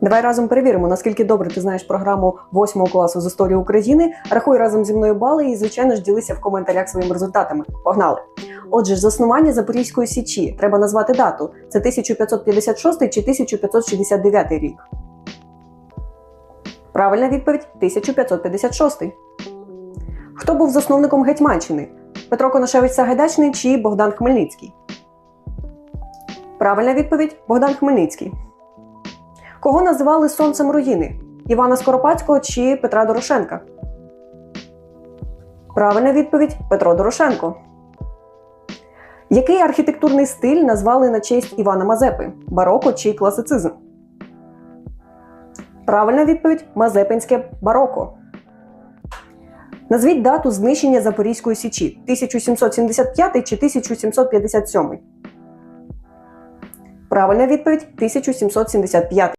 Давай разом перевіримо, наскільки добре ти знаєш програму 8 класу з історії України. Рахуй разом зі мною бали і, звичайно ж, ділися в коментарях своїми результатами. Погнали! Отже, заснування Запорізької січі треба назвати дату: це 1556 чи 1569 рік. Правильна відповідь 1556. Хто був засновником Гетьманщини? Петро Конашевич Сагайдачний чи Богдан Хмельницький? Правильна відповідь Богдан Хмельницький. Кого називали сонцем руїни? Івана Скоропадського чи Петра Дорошенка? Правильна відповідь Петро Дорошенко. Який архітектурний стиль назвали на честь Івана Мазепи? Бароко чи класицизм? Правильна відповідь Мазепинське бароко. Назвіть дату знищення Запорізької січі 1775 чи 1757? Правильна відповідь 1775.